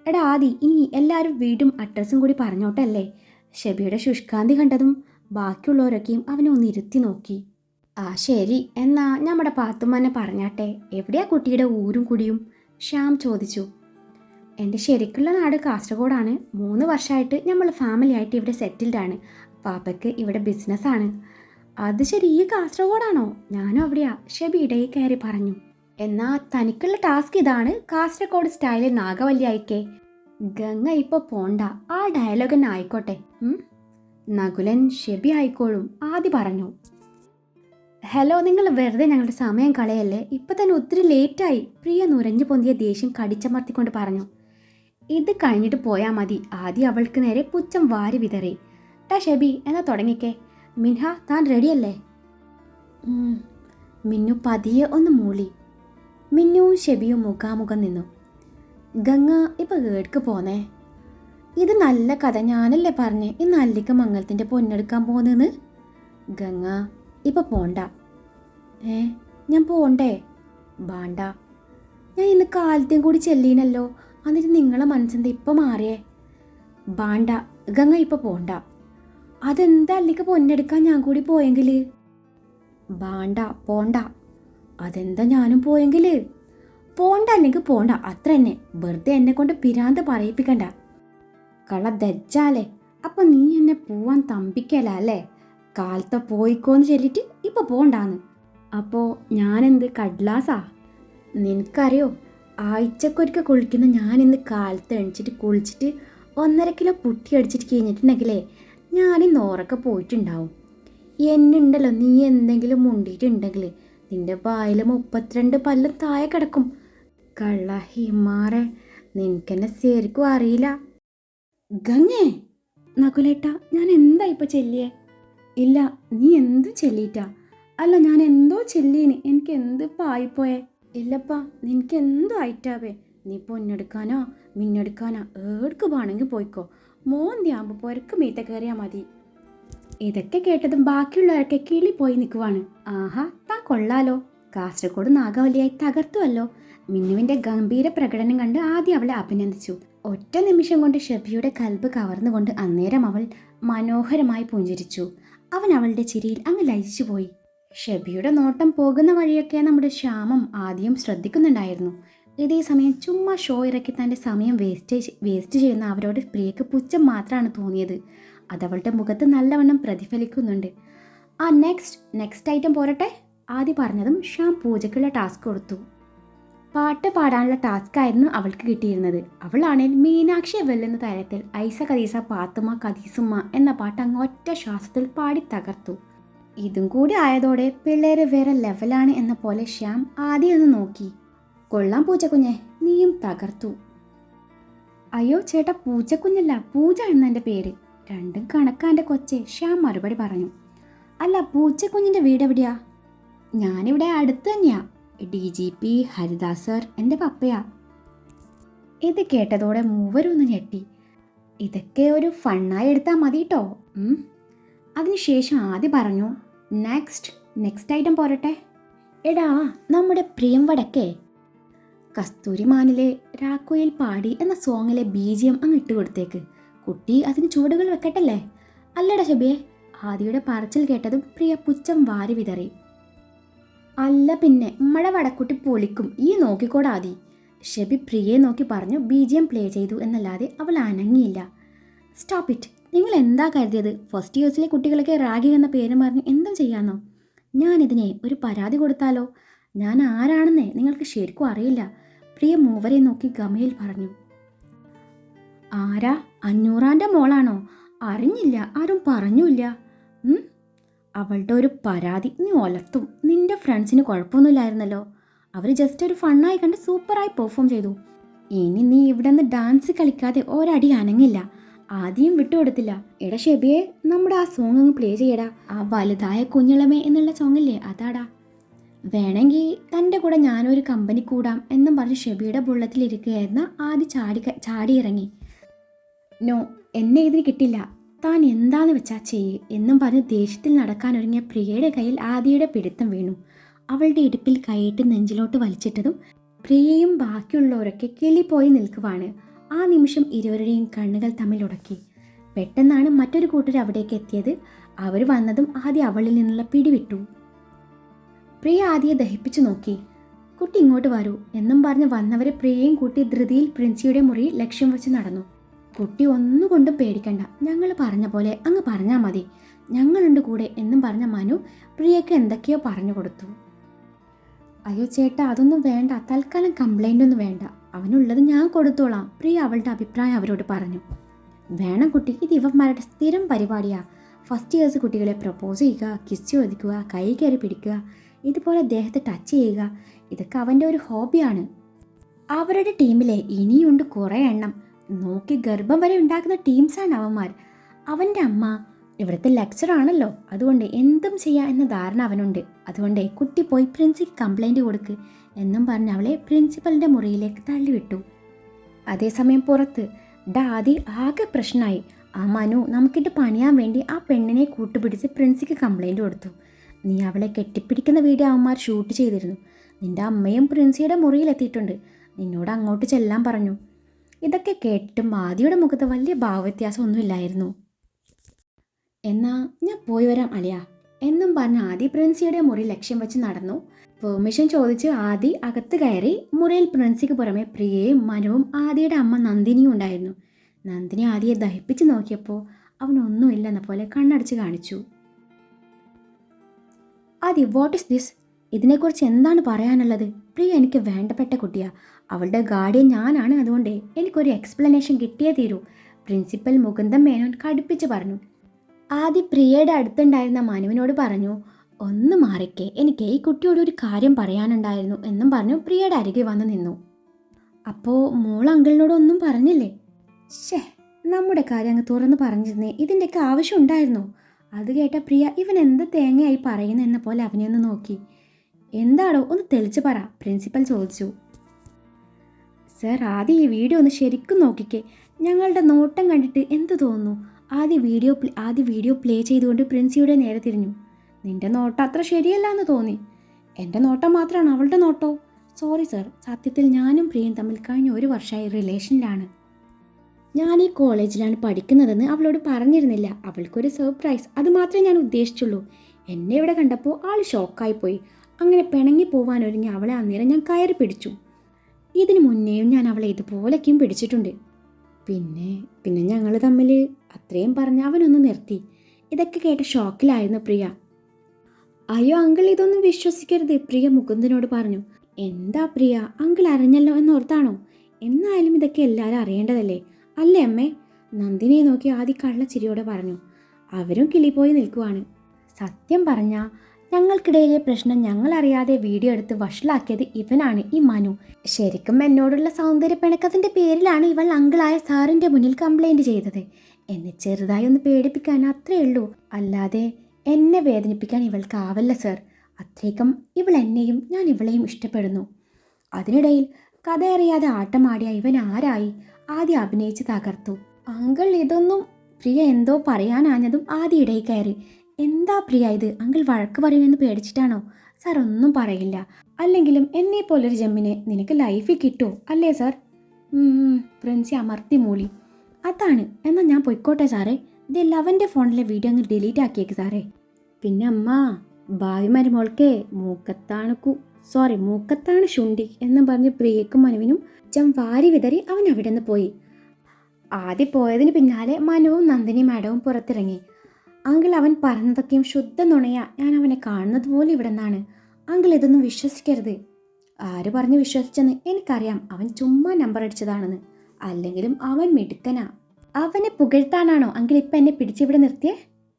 എടാ ആദി ഇനി എല്ലാവരും വീടും അഡ്രസ്സും കൂടി പറഞ്ഞോട്ടല്ലേ? ഷെബിയുടെ ശുഷ്കാന്തി കണ്ടതും ബാക്കിയുള്ളവരൊക്കെയും അവനെ ഒന്ന് ഇരുത്തി നോക്കി. ആ ശരി. എന്നാ നമ്മുടെ പാത്തുമ്മനെ പറഞ്ഞാട്ടെ. എവിടെയാ കുട്ടിയുടെ ഊരും കുടിയും? ശ്യാം ചോദിച്ചു. എന്റെ ശരിക്കുള്ള നാട് കാസർഗോഡാണ്. മൂന്ന് വർഷമായിട്ട് നമ്മൾ ഫാമിലി ആയിട്ട് ഇവിടെ സെറ്റിൽഡാണ് പാപ്പയ്ക്ക് ഇവിടെ ബിസിനസ്സാണ് അത് ശരി ഈ കാസർഗോഡാണോ? ഞാനും അവിടെയാ. ഷെബി ഇടയിൽ കയറി പറഞ്ഞു. എന്നാൽ തനിക്കുള്ള ടാസ്ക് ഇതാണ് കാസർഗോഡ് സ്റ്റൈലിൽ നാഗവല്ലി അയക്കേ ഗംഗ ഇപ്പൊ പോണ്ട. ആ ഡയലോഗ് തന്നെ ആയിക്കോട്ടെ. നകുലൻ ഷെബി ആയിക്കോളും. ആദ്യ പറഞ്ഞു. ഹലോ നിങ്ങൾ വെറുതെ ഞങ്ങളുടെ സമയം കളയല്ലേ? ഇപ്പൊ തന്നെ ഒത്തിരി ലേറ്റായി പ്രിയ നുരഞ്ഞു പൊന്തിയ ദേഷ്യം കടിച്ചമർത്തിക്കൊണ്ട് പറഞ്ഞു. ഇത് കഴിഞ്ഞിട്ട് പോയാൽ മതി. ആദ്യം അവൾക്ക് നേരെ പുച്ഛം വാരി വിതറി. ടാ ഷെബി എന്നാ തുടങ്ങിക്കേ. മിൻഹ താൻ റെഡിയല്ലേ? മിന്നു പതിയെ ഒന്ന് മൂളി. മിന്നുവും ഷെബിയും മുഖാമുഖം നിന്നു. ഗംഗ ഇപ്പൊ കേൾക്ക് പോന്നേ? ഇത് നല്ല കഥ ഞാനല്ലേ പറഞ്ഞ്? ഇന്ന് നല്ലിക്ക മംഗലത്തിന്റെ പൊന്നെടുക്കാൻ പോന്നെന്ന്? ഗംഗ ഇപ്പൊ പോണ്ട. ഏ ഞാൻ പോണ്ടേ? ബാണ്ട. ഞാൻ ഇന്ന് കാലത്തെയും കൂടി ചെല്ലീനല്ലോ. എന്നിട്ട് നിങ്ങളെ മനസ്സെന്താ ഇപ്പം മാറിയേ? ബാണ്ട ഗംഗ ഇപ്പം പോണ്ട. അതെന്താ അല്ലെങ്കിൽ പൊന്നെടുക്കാൻ ഞാൻ കൂടി പോയെങ്കിൽ ബാണ്ട പോണ്ട. അതെന്താ ഞാനും പോയെങ്കിൽ പോണ്ട അല്ലെങ്കിൽ പോണ്ട അത്ര തന്നെ. വെറുതെ എന്നെ കൊണ്ട് പിരാന്ത് പറയിപ്പിക്കണ്ട. കള ദജ്ജാലേ അപ്പൊ നീ എന്നെ പോവാൻ തമ്പിക്കല അല്ലേ? കാലത്തെ പോയിക്കോന്ന് ചൊല്ലിട്ട് ഇപ്പൊ പോണ്ടാന്ന്. അപ്പോ ഞാനെന്ത് കഡ്ലാസാ നിനക്കറിയോ ആഴ്ചക്കൊരിക്കൽ കുളിക്കുന്ന ഞാൻ ഇന്ന് കാലത്ത് എണിച്ചിട്ട് കുളിച്ചിട്ട് ഒന്നര കിലോ പുട്ടി അടിച്ചിട്ട് കഴിഞ്ഞിട്ടുണ്ടെങ്കിലേ ഞാനിന്ന് ഉറക്കെ പോയിട്ടുണ്ടാവും. എന്നുണ്ടല്ലോ നീ എന്തെങ്കിലും മുണ്ടിയിട്ടുണ്ടെങ്കിൽ നിന്റെ വായിൽ മുപ്പത്തിരണ്ട് പല്ലും താഴെ കിടക്കും. കള്ള ഹിമാറെ നിനക്കെന്നെ ശരിക്കും അറിയില്ല. ഗംഗേ നകുലേട്ട ഞാൻ എന്താ ഇപ്പൊ ചെല്ലിയേ? ഇല്ല നീ എന്തും ചെല്ലിയിട്ടാ? അല്ല ഞാൻ എന്തോ ചെല്ലീന് എനിക്ക് എന്ത് പായിപ്പോയേ? ഇല്ലപ്പാ നിനക്ക് എന്തോ ആയിട്ടാവേ? നീ പൊന്നെടുക്കാനോ മിന്നെടുക്കാനോ? ഏടുക്ക് വേണമെങ്കിൽ പോയിക്കോ. മോന്തിയാകുമ്പോൾ പൊരക്ക് മീത്ത കയറിയാൽ മതി. ഇതൊക്കെ കേട്ടതും ബാക്കിയുള്ളവരൊക്കെ കിളി പോയി നിൽക്കുവാണ് ആഹാ താ കൊള്ളാലോ. കാസർഗോഡ് നാഗവല്ലിയായി തകർത്തുവല്ലോ. മിന്നുവിന്റെ ഗംഭീര പ്രകടനം കണ്ട് ആദ്യം അവളെ അഭിനന്ദിച്ചു. ഒറ്റ നിമിഷം കൊണ്ട് ഷബിയുടെ കൽബ് കവർന്നുകൊണ്ട് അന്നേരം അവൾ മനോഹരമായി പുഞ്ചിരിച്ചു. അവൻ അവളുടെ ചിരിയിൽ അങ്ങ് ലയിച്ചു പോയി ഷെബിയുടെ നോട്ടം പോകുന്ന വഴിയൊക്കെ നമ്മുടെ ശ്യാമം ആദ്യം ശ്രദ്ധിക്കുന്നുണ്ടായിരുന്നു. ഇതേ സമയം ചുമ്മാ ഷോ ഇറക്കി തന്റെ സമയം വേസ്റ്റ് വേസ്റ്റ് ചെയ്യുന്ന അവരോട് പ്രിയക്ക് പുച്ഛം മാത്രമാണ് തോന്നിയത്. അതവളുടെ മുഖത്ത് നല്ലവണ്ണം പ്രതിഫലിക്കുന്നുണ്ട്. ആ നെക്സ്റ്റ് നെക്സ്റ്റ് ഐറ്റം പോരട്ടെ? ആദ്യം പറഞ്ഞതും ഷ്യാം പൂജയ്ക്കുള്ള ടാസ്ക് കൊടുത്തു. പാട്ട് പാടാനുള്ള ടാസ്ക് ആയിരുന്നു അവൾക്ക് കിട്ടിയിരുന്നത്. അവളാണെങ്കിൽ മീനാക്ഷിയെ വെല്ലുന്ന തരത്തിൽ ഐസ കദീസ പാത്തുമ്മ കദീസുമ്മ എന്ന പാട്ട് അങ്ങ് ഒറ്റ ശ്വാസത്തിൽ പാടി തകർത്തു. ഇതും കൂടി ആയതോടെ പിള്ളേരെ വേറെ ലെവലാണ് എന്ന പോലെ ശ്യാം ആദ്യം ഒന്ന് നോക്കി. കൊള്ളാം പൂച്ചക്കുഞ്ഞെ നീയും തകർത്തു. അയ്യോ ചേട്ട പൂച്ചക്കുഞ്ഞല്ല പൂജ എന്നെ പേര്. രണ്ടും കണക്കാന്റെ കൊച്ചെ ശ്യാം മറുപടി പറഞ്ഞു. അല്ല പൂച്ചക്കുഞ്ഞിന്റെ വീട് എവിടെയാ? ഞാനിവിടെ അടുത്ത് തന്നെയാ. D G P Haridas sir എന്റെ പപ്പയാ. ഇത് കേട്ടതോടെ മൂവരും ഒന്ന് ഞെട്ടി. ഇതൊക്കെ ഒരു ഫണ്ണായി എടുത്താൽ മതി കേട്ടോ അതിനുശേഷം ആദ്യം പറഞ്ഞു നെക്സ്റ്റ് നെക്സ്റ്റ് ഐറ്റം പോരട്ടെ. എടാ നമ്മുടെ പ്രിയം വടക്കേ. കസ്തൂരിമാനിലെ രാക്കോയിൽ പാടി എന്ന സോങ്ങിലെ ബീജിയം അങ്ങ് ഇട്ട് കൊടുത്തേക്ക്. കുട്ടി അതിന് ചുവടുകൾ വെക്കട്ടല്ലേ? അല്ലട ഷബിയെ ആദിയുടെ പറച്ചിൽ കേട്ടതും പ്രിയ പുച്ഛം വാരി വിതറി. അല്ല പിന്നെ മഴ വടക്കുട്ടി പൊളിക്കും. ഈ നോക്കിക്കോടാതി ഷെബി പ്രിയയെ നോക്കി പറഞ്ഞു ബീജിയം പ്ലേ ചെയ്തു എന്നല്ലാതെ അവൾ അനങ്ങിയില്ല. സ്റ്റോപ്പ് ഇറ്റ് നിങ്ങൾ എന്താ കരുതിയത് ഫസ്റ്റ് ഇയേഴ്സിലെ കുട്ടികളൊക്കെ റാഗി എന്ന പേര് പറഞ്ഞ് എന്തും ചെയ്യാന്നോ? ഞാനിതിനെ ഒരു പരാതി കൊടുത്താലോ? ഞാൻ ആരാണെന്നേ നിങ്ങൾക്ക് ശരിക്കും അറിയില്ല. പ്രിയ മൂവരെ നോക്കി ഗമയിൽ പറഞ്ഞു. ആരാ? അഞ്ഞൂറാന്റെ മോളാണോ? അറിഞ്ഞില്ല. ആരും പറഞ്ഞില്ല? അവളുടെ ഒരു പരാതി നീ ഒലത്തും. നിന്റെ ഫ്രണ്ട്സിന് കുഴപ്പമൊന്നുമില്ലായിരുന്നല്ലോ. അവർ ജസ്റ്റ് ഒരു ഫണ്ണായി കണ്ട് സൂപ്പറായി പെർഫോം ചെയ്തു. ഇനി നീ ഇവിടെ നിന്ന് ഡാൻസ് കളിക്കാതെ ഒരടി അനങ്ങില്ല. ആദ്യം വിട്ടുകൊടുത്തില്ല. എടാ ഷെബിയെ നമ്മുടെ ആ സോങ് അങ്ങ് പ്ലേ ചെയ്യടാ. ആ വലുതായ കുഞ്ഞിളമേ എന്നുള്ള സോങ്ങില്ലേ അതാടാ. വേണമെങ്കിൽ തന്റെ കൂടെ ഞാനൊരു കമ്പനി കൂടാം എന്നും പറഞ്ഞ് ഷെബിയുടെ ബുള്ളറ്റിലിരിക്കുകയായിരുന്ന ആദ്യ ചാടി ചാടി ഇറങ്ങി. നോ എന്നെ ഇതിന് കിട്ടില്ല. താൻ എന്താന്ന് വെച്ചാ ചെയ്യേ എന്നും പറഞ്ഞ് ദേഷ്യത്തിൽ നടക്കാൻ നടക്കാനൊരുങ്ങിയ പ്രിയയുടെ കയ്യിൽ ആദിയുടെ പിടുത്തം വീണു. അവളുടെ ഇടുപ്പിൽ കൈയിട്ട് നെഞ്ചിലോട്ട് വലിച്ചിട്ടതും പ്രിയയും ബാക്കിയുള്ളവരൊക്കെ കിളിപ്പോയി നിൽക്കുവാണ്. ആ നിമിഷം ഇരുവരുടെയും കണ്ണുകൾ തമ്മിൽ ഉടക്കി. പെട്ടെന്നാണ് മറ്റൊരു കൂട്ടർ അവിടേക്ക് എത്തിയത്. അവർ വന്നതും ആദ്യം അവളിൽ നിന്നുള്ള പിടിവിട്ടു. പ്രിയ ആദ്യം ദഹിപ്പിച്ചു നോക്കി. കുട്ടി ഇങ്ങോട്ട് വരൂ എന്നും പറഞ്ഞ് വന്നവരെ പ്രിയയും കൂട്ടി ധൃതിയിൽ പ്രിൻസിയുടെ മുറി ലക്ഷ്യം വെച്ച് നടന്നു. കുട്ടി ഒന്നുകൊണ്ടും പേടിക്കണ്ട. ഞങ്ങൾ പറഞ്ഞ പോലെ അങ്ങ് പറഞ്ഞാൽ മതി. ഞങ്ങളുണ്ട് കൂടെ എന്നും പറഞ്ഞ മനു പ്രിയയ്ക്ക് എന്തൊക്കെയോ പറഞ്ഞു കൊടുത്തു. അയ്യോ ചേട്ടാ അതൊന്നും വേണ്ട. തൽക്കാലം കംപ്ലൈന്റ് ഒന്നും വേണ്ട. അവനുള്ളത് ഞാൻ കൊടുത്തോളാം. പ്രിയ അവളുടെ അഭിപ്രായം അവരോട് പറഞ്ഞു. വേണം കുട്ടി ഇത് ഇവന്മാരുടെ സ്ഥിരം പരിപാടിയാണ് ഫസ്റ്റ് ഇയേഴ്സ് കുട്ടികളെ പ്രപ്പോസ് ചെയ്യുക കിസ് ചോദിക്കുക കൈ കയറി പിടിക്കുക ഇതുപോലെ ദേഹത്തെ ടച്ച് ചെയ്യുക ഇതൊക്കെ അവന്റെ ഒരു ഹോബിയാണ് അവരുടെ ടീമിലെ ഇനിയുണ്ട് കുറേ എണ്ണം. നോക്കി ഗർഭം വരെ ഉണ്ടാക്കുന്ന ടീംസാണ് അവന്മാർ. അവന്റെ അമ്മ ഇവിടുത്തെ ലെക്ചറാണല്ലോ അതുകൊണ്ട് എന്തും ചെയ്യാം എന്ന ധാരണ അവനുണ്ട്. അതുകൊണ്ട് കുട്ടി പോയി പ്രിൻസിക്ക് കംപ്ലൈന്റ് കൊടുക്ക്. എന്നും പറഞ്ഞ് അവളെ പ്രിൻസിപ്പലിന്റെ മുറിയിലേക്ക് തള്ളിവിട്ടു. അതേസമയം പുറത്ത് ഡാദി ആകെ പ്രശ്നമായി ആ മനു നമുക്കിട്ട് പണിയാൻ വേണ്ടി ആ പെണ്ണിനെ കൂട്ടുപിടിച്ച് പ്രിൻസിക്ക് കംപ്ലൈന്റ് കൊടുത്തു. നീ അവളെ കെട്ടിപ്പിടിക്കുന്ന വീഡിയോ അവന്മാർ ഷൂട്ട് ചെയ്തിരുന്നു. നിന്റെ അമ്മയും പ്രിൻസിയുടെ മുറിയിലെത്തിയിട്ടുണ്ട്. നിന്നോട് അങ്ങോട്ട് ചെല്ലാൻ പറഞ്ഞു. ഇതൊക്കെ കേട്ടിട്ടും ആദിയുടെ മുഖത്ത് വലിയ ഭാവവ്യത്യാസമൊന്നുമില്ലായിരുന്നു എന്നാ ഞാൻ പോയി വരാം അലിയ. എന്നും പറഞ്ഞ് ആദി പ്രിൻസിയുടെ മുറി ലക്ഷ്യം വെച്ച് നടന്നു. പെർമിഷൻ ചോദിച്ച് ആദി അകത്ത് കയറി മുറിയിൽ പ്രിൻസിക്ക് പുറമെ പ്രിയയും മനുവും ആദിയുടെ അമ്മ നന്ദിനിയും ഉണ്ടായിരുന്നു. നന്ദിനി ആദിയെ ദഹിപ്പിച്ച് നോക്കിയപ്പോൾ അവനൊന്നുമില്ലെന്ന പോലെ കണ്ണടച്ച് കാണിച്ചു. ആദി വാട്ട് ഇസ് ദിസ് ഇതിനെക്കുറിച്ച് എന്താണ് പറയാനുള്ളത്? പ്രിയ എനിക്ക് വേണ്ടപ്പെട്ട കുട്ടിയാ. അവളുടെ ഗാർഡിയൻ ഞാനാണ് അതുകൊണ്ട് എനിക്കൊരു എക്സ്പ്ലനേഷൻ കിട്ടിയേ തീരൂ പ്രിൻസിപ്പൽ മുകുന്ദൻ മേനോൻ കടുപ്പിച്ച് പറഞ്ഞു. ആദി പ്രിയയുടെ അടുത്തുണ്ടായിരുന്ന മനുവിനോട് പറഞ്ഞു ഒന്ന് മാറിക്കേ എനിക്ക് ഈ കുട്ടിയോട് ഒരു കാര്യം പറയാനുണ്ടായിരുന്നു എന്നും പറഞ്ഞു പ്രിയയുടെ അരികെ വന്ന് നിന്നു. അപ്പോൾ മോൾ അങ്കിളിനോട് ഒന്നും പറഞ്ഞില്ലേ? ഷേ നമ്മുടെ കാര്യം അങ്ങ് തുറന്ന് പറഞ്ഞിരുന്നേ ഇതിന്റെയൊക്കെ ആവശ്യം ഉണ്ടായിരുന്നോ? അത് കേട്ട പ്രിയ ഇവൻ എന്ത് തേങ്ങയായി പറയുന്നു എന്ന പോലെ അവനെ ഒന്ന് നോക്കി. എന്താണോ ഒന്ന് തെളിച്ച് പറ പ്രിൻസിപ്പൽ ചോദിച്ചു. സർ ആദ്യം ഈ വീഡിയോ ഒന്ന് ശരിക്കും നോക്കിക്കേ ഞങ്ങളുടെ നോട്ടം കണ്ടിട്ട് എന്ത് തോന്നുന്നു? ആദ്യ വീഡിയോ ആദ്യ വീഡിയോ പ്ലേ ചെയ്തുകൊണ്ട് പ്രിൻസിയുടെ നേരെ തിരിഞ്ഞു. നിന്റെ നോട്ടം അത്ര ശരിയല്ല എന്ന് തോന്നി. എന്റെ നോട്ടം മാത്രമാണ് അവളുടെ നോട്ടോ? സോറി സർ സത്യത്തിൽ ഞാനും പ്രിയയും തമ്മിൽ കഴിഞ്ഞ ഒരു വർഷമായി റിലേഷനിലാണ്. ഞാൻ ഈ കോളേജിലാണ് പഠിക്കുന്നതെന്ന് അവളോട് പറഞ്ഞിരുന്നില്ല. അവൾക്കൊരു സർപ്രൈസ്. അത് മാത്രമേ ഞാൻ ഉദ്ദേശിച്ചുള്ളൂ. എന്നെ ഇവിടെ കണ്ടപ്പോൾ ആൾ ഷോക്കായിപ്പോയി അങ്ങനെ പിണങ്ങി പോവാൻ ഒരുങ്ങി അവളെ അന്നേരം ഞാൻ കയറി പിടിച്ചു. ഇതിനു മുന്നേയും ഞാൻ അവളെ ഇതുപോലെയൊക്കെയും പിടിച്ചിട്ടുണ്ട്. പിന്നെ പിന്നെ ഞങ്ങൾ തമ്മിൽ അത്രയും പറഞ്ഞ് അവനൊന്ന് നിർത്തി. ഇതൊക്കെ കേട്ട് ഷോക്കിലായിരുന്നു പ്രിയ. അയ്യോ അങ്കിൾ ഇതൊന്നും വിശ്വസിക്കരുത് പ്രിയ മുകുന്ദനോട് പറഞ്ഞു. എന്താ പ്രിയ അങ്കിൾ അറിഞ്ഞല്ലോ എന്നോർത്താണോ? എന്നാലും ഇതൊക്കെ എല്ലാവരും അറിയേണ്ടതല്ലേ? അല്ലേ അമ്മേ? നന്ദിനിയെ നോക്കി ആദ്യ കള്ളച്ചിരിയോടെ പറഞ്ഞു. അവരും കിളിപോയി നിൽക്കുവാണ്. സത്യം പറഞ്ഞാൽ ഞങ്ങൾക്കിടയിലെ പ്രശ്നം ഞങ്ങൾ അറിയാതെ വീഡിയോ എടുത്ത് വഷളാക്കിയത് ഇവനാണ് ഈ മനു. ശരിക്കും എന്നോടുള്ള സൗന്ദര്യ പിണക്കത്തിന്റെ പേരിലാണ് ഇവൾ അങ്കിളായ സാറിന്റെ മുന്നിൽ കംപ്ലൈന്റ് ചെയ്തത്. എന്നെ ചെറുതായി ഒന്ന് പേടിപ്പിക്കാൻ അത്രേ ഉള്ളൂ. അല്ലാതെ എന്നെ വേദനിപ്പിക്കാൻ ഇവൾക്കാവല്ല സർ. അത്രയ്ക്കും ഇവൾ എന്നെയും ഞാൻ ഇവളെയും ഇഷ്ടപ്പെടുന്നു. അതിനിടയിൽ കഥയറിയാതെ ആട്ടമാടിയ ഇവൻ ആരായി? ആദ്യം അഭിനയിച്ച് തകർത്തു. അങ്കിൾ ഇതൊന്നും പ്രിയ എന്തോ പറയാനാഞ്ഞതും ആദ്യ ഇടയിൽ കയറി. എന്താ പ്രിയ ഇത്? അങ്കിൾ വഴക്ക് പറയുമെന്ന് പേടിച്ചിട്ടാണോ? സാർ ഒന്നും പറയില്ല. അല്ലെങ്കിലും എന്നെ പോലൊരു ജമ്മിനെ നിനക്ക് ലൈഫിൽ കിട്ടുമോ? അല്ലേ സാർ? പ്രിൻസി അമർത്തി മൂളി. അതാണ്. എന്നാൽ ഞാൻ പൊയ്ക്കോട്ടെ സാറേ. ഇത് ലവന്റെ ഫോണിലെ വീഡിയോ അങ്ങ് ഡിലീറ്റ് ആക്കിയേക്ക് സാറേ. പിന്നെ അമ്മ ഭാവി മരുമോൾക്ക് മൂക്കത്താണുക്കു സോറി മൂക്കത്താണ് ശുണ്ടി എന്ന് പറഞ്ഞ് പ്രിയക്കും മനുവിനും ചം വാരി വിതറി അവൻ അവിടെ നിന്ന് പോയി. ആദ്യം പോയതിന് പിന്നാലെ മനുവും നന്ദിനി മാഡവും പുറത്തിറങ്ങി. അങ്കിൾ അവൻ പറഞ്ഞതൊക്കെയും ശുദ്ധ നുണയാ. ഞാൻ അവനെ കാണുന്നത് പോലെ ഇവിടെ നിന്നാണ് അങ്കിൾ ഇതൊന്നും വിശ്വസിക്കരുത്. ആര് പറഞ്ഞ് വിശ്വസിച്ചെന്ന് എനിക്കറിയാം. അവൻ ചുമ്മാ നമ്പർ അടിച്ചതാണെന്ന്. അല്ലെങ്കിലും അവൻ മിടുക്കനാ. അവനെ പുകഴ്ത്താനാണോ? അങ്കിൾ ഇപ്പം എന്നെ പിടിച്ചിവിടെ നിർത്തിയേ?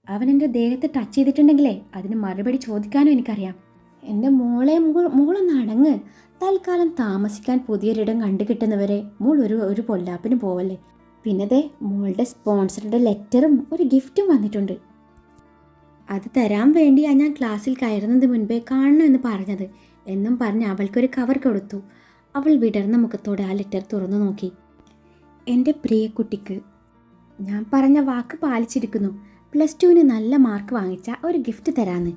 അവൻ എന്റെ ദേഹത്ത് ടച്ച് ചെയ്തിട്ടുണ്ടെങ്കിലേ അതിന് മറുപടി ചോദിക്കാനും എനിക്കറിയാം. എന്റെ മോളെ മോൾ മോളൊന്ന് അടങ്ങ്. തൽക്കാലം താമസിക്കാൻ പുതിയൊരിടം കണ്ടു കിട്ടുന്നവരെ മോൾ ഒരു ഒരു പൊല്ലാപ്പിന് പോവല്ലേ? പിന്നതെ മോളുടെ സ്പോൺസറുടെ ലെറ്ററും ഒരു ഗിഫ്റ്റും വന്നിട്ടുണ്ട്. അത് തരാൻ വേണ്ടിയാണ് ഞാൻ ക്ലാസ്സിൽ കയറുന്നത് മുൻപേ കാണണമെന്ന് പറഞ്ഞത്. എന്നും പറഞ്ഞ് അവൾക്കൊരു കവർ കൊടുത്തു. അവൾ വിടർന്ന മുഖത്തോടെ ആ ലെറ്റർ തുറന്നു നോക്കി. എന്റെ പ്രിയ കുട്ടിക്ക് ഞാൻ പറഞ്ഞ വാക്ക് പാലിച്ചിരിക്കുന്നു. പ്ലസ് ടുവിന് നല്ല മാർക്ക് വാങ്ങിച്ച ഒരു ഗിഫ്റ്റ് തരാന്ന്.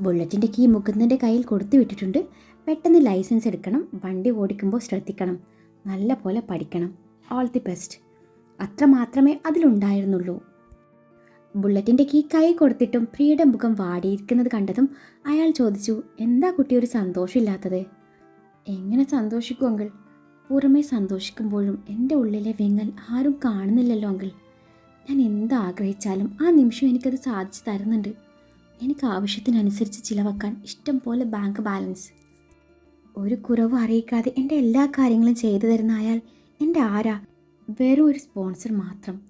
ബുള്ളറ്റിന്റെ കീ മുകുന്ദന്റെ കയ്യിൽ കൊടുത്തു വിട്ടിട്ടുണ്ട്. പെട്ടെന്ന് ലൈസൻസ് എടുക്കണം വണ്ടി ഓടിക്കുമ്പോൾ ശ്രദ്ധിക്കണം നല്ല പോലെ പഠിക്കണം. ഓൾ ദി ബെസ്റ്റ് അത്ര മാത്രമേ അതിലുണ്ടായിരുന്നുള്ളൂ. ബുള്ളറ്റിന്റെ കീ കൈ കൊടുത്തിട്ടും പ്രിയയുടെ മുഖം വാടിയിരിക്കുന്നത് കണ്ടതും അയാൾ ചോദിച്ചു എന്താ കുട്ടി ഒരു സന്തോഷമില്ലാത്തത്? എങ്ങനെ സന്തോഷിക്കും അങ്കിൾ? പുറമേ സന്തോഷിക്കുമ്പോഴും എന്റെ ഉള്ളിലെ വിങ്ങൽ ആരും കാണുന്നില്ലല്ലോ അങ്കിൾ. ഞാൻ എന്താഗ്രഹിച്ചാലും ആ നിമിഷം എനിക്കത് സാധിച്ചു തരുന്നുണ്ട്. എനിക്ക് ആവശ്യത്തിനനുസരിച്ച് ചിലവാക്കാൻ ഇഷ്ടം പോലെ ബാങ്ക് ബാലൻസ്. ഒരു കുറവ് അറിയിക്കാതെ എന്റെ എല്ലാ കാര്യങ്ങളും ചെയ്തു തരുന്ന അയാൾ എന്റെ ആരാ? വെറും ഒരു സ്പോൺസർ മാത്രം.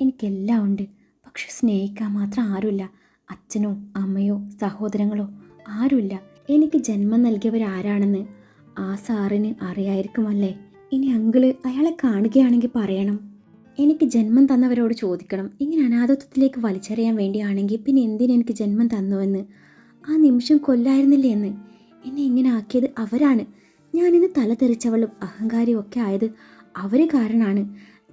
എനിക്കെല്ലാം ഉണ്ട്. പക്ഷെ സ്നേഹിക്കാൻ മാത്രം ആരുമില്ല. അച്ഛനോ അമ്മയോ സഹോദരങ്ങളോ ആരുമില്ല. എനിക്ക് ജന്മം നൽകിയവരാരാണെന്ന് ആ സാറിന് അറിയായിരിക്കുമല്ലേ? ഇനി അങ്കിൾ അയാളെ കാണുകയാണെങ്കിൽ പറയണം. എനിക്ക് ജന്മം തന്നവരോട് ചോദിക്കണം. ഇങ്ങനെ അനാഥത്വത്തിലേക്ക് വലിച്ചെറിയാൻ വേണ്ടിയാണെങ്കിൽ പിന്നെ എന്തിനു എനിക്ക് ജന്മം തന്നുവെന്ന്? ആ നിമിഷം കൊല്ലായിരുന്നില്ലേ എന്ന്? എന്നെ ഇങ്ങനെ ആക്കിയത് അവരാണ്. ഞാനിന്ന് തല തെറിച്ചവളും അഹങ്കാരിയും ഒക്കെ ആയത് അവർ കാരണമാണ്